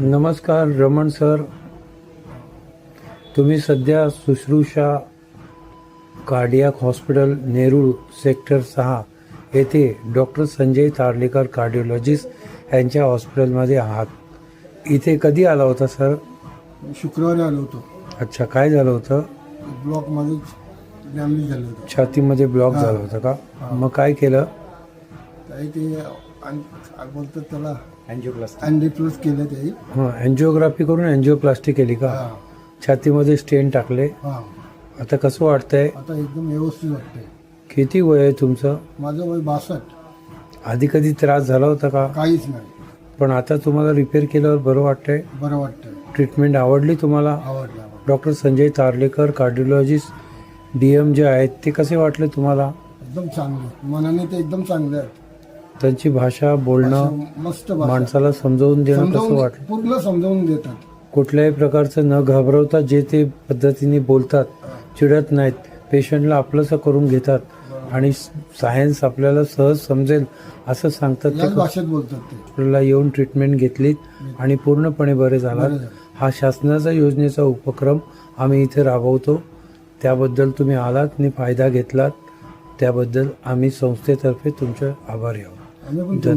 नमस्कार रमण सर. तुम्ही सध्या Shushrusha cardiac hospital Nerul sector सहा येथे डॉक्टर संजय तारलेकर कार्डिओलॉजिस्ट यांच्या हॉस्पिटलमध्ये आहात. इथे कधी आला होता सर? शुक्रवारी आलो होतो. अच्छा काय झालं होतं? ब्लॉकमध्ये डॅमेज झालं होतं. छातीमध्ये ब्लॉक. झाला होता का. मग काय केलं? काही ते काय बोलतात त्याला? केलं ते. हां अँजिओग्राफी करून अँजिओप्लास्टी केली का? हा. छातीमध्ये स्टेन टाकले. हा. आता कसं वाटतंय आता एकदम व्यवस्थित वाटतंय. किती वय आहे तुमचं? माझं वय बासष्ट. आधी कधी त्रास झाला होता का? काहीच नाही. पण आता तुम्हाला रिपेअर केल्यावर बरं वाटतंय? बरं वाटतंय. ट्रीटमेंट आवडली तुम्हाला? आवडलं आवडलं. Doctor Sanjay Tarlekar cardiologist D M J आहेत ते कसे वाटले तुम्हाला? एकदम चांगले. मनाने ते एकदम चांगले आहेत. त्यांची भाषा बोलणं मस्त भाषा. माणसाला समजावून देणं कसं समजावून वाटलं? पूर्ण समजावून देतात. कुठल्याही प्रकारचं न घाबरवता जे ते पद्धतीने बोलतात चिडत नाहीत पेशंटला आपलंसं करून घेतात आणि सायन्स आपल्याला सहज समजेल असं सांगतात ते भाषेत बोलतात ते. हॉस्पिटलला येऊन ट्रीटमेंट घेतलीत आणि पूर्णपणे बरे झालात. बरं झालं. हा शासनाचा योजनेचा उपक्रम आम्ही इथे राबवतो. त्याबद्दल तुम्ही आलात आणि फायदा घेतलात. त्याबद्दल आम्ही संस्थेतर्फे तुमचे आभारी आहोत. आम्ही पण धन्यवाद.